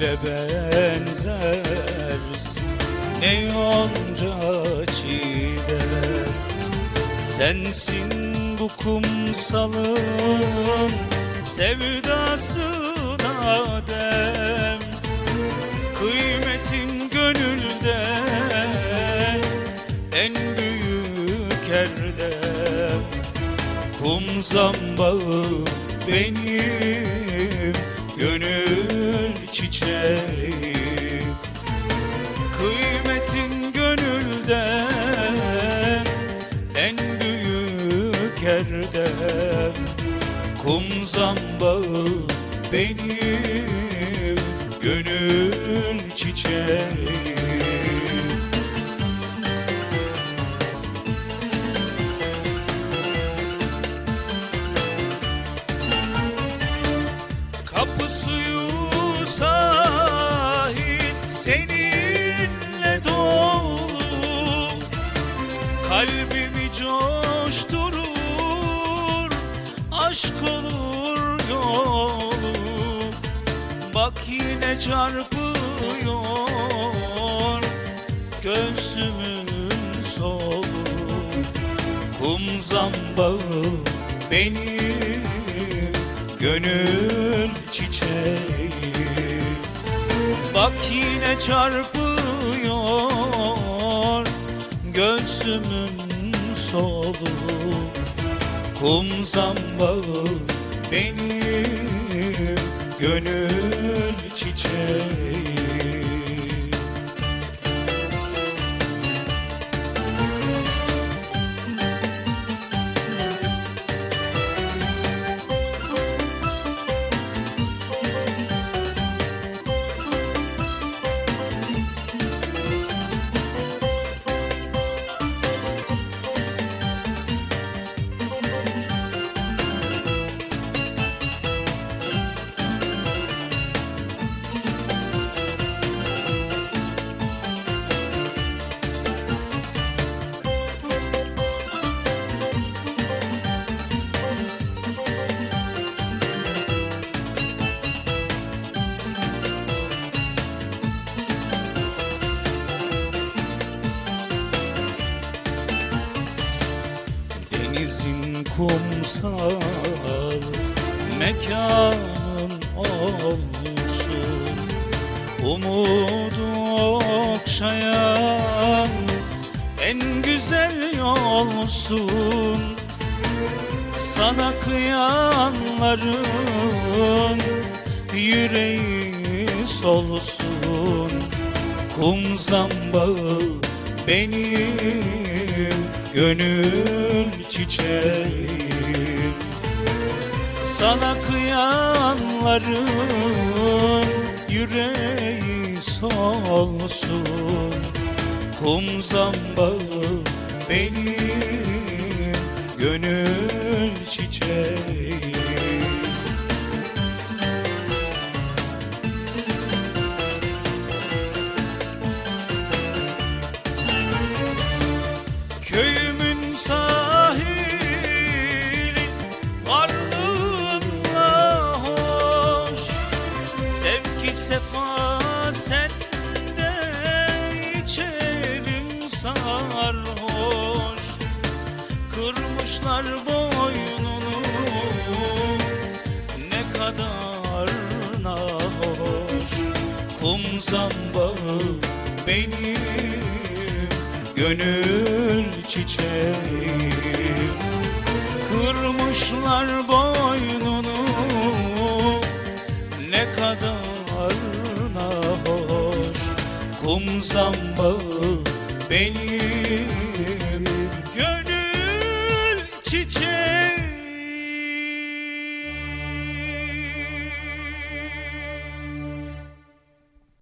güle benzersin Ne yonca çiğdem Sensin bu kumsalın sevdasına dem. Kıymetin gönülde en büyük erdem. Kum zambağı benim gönül çiçeğim Kıymetin gönülde en büyük erdem Kum zambağı benim gönül çiçeğim. Kapısı sahil seninle dolu. Kalbimi coşturur aşk olur yolu. Bak yine çarpıyor göğsümün solu. Kum zambağı benim gönül Bak yine çarpıyor göğsümün solu. Kum zambağı benim gönül çiçeği kumsal mekanın olsun. Umudu okşayan en güzel yolsun. Sana kıyanların yüreği solsun. Kum zambağı benim gönül çiçeğim. Sana kıyanların yüreği solsun. Kum zambağı benim gönül çiçeğim sefa sende içerim sarhoş. Kırmışlar boynunu. Ne kadar nahoş. Kum zambağı benim gönül çiçeğim Kırmışlar boynunu zambağı benim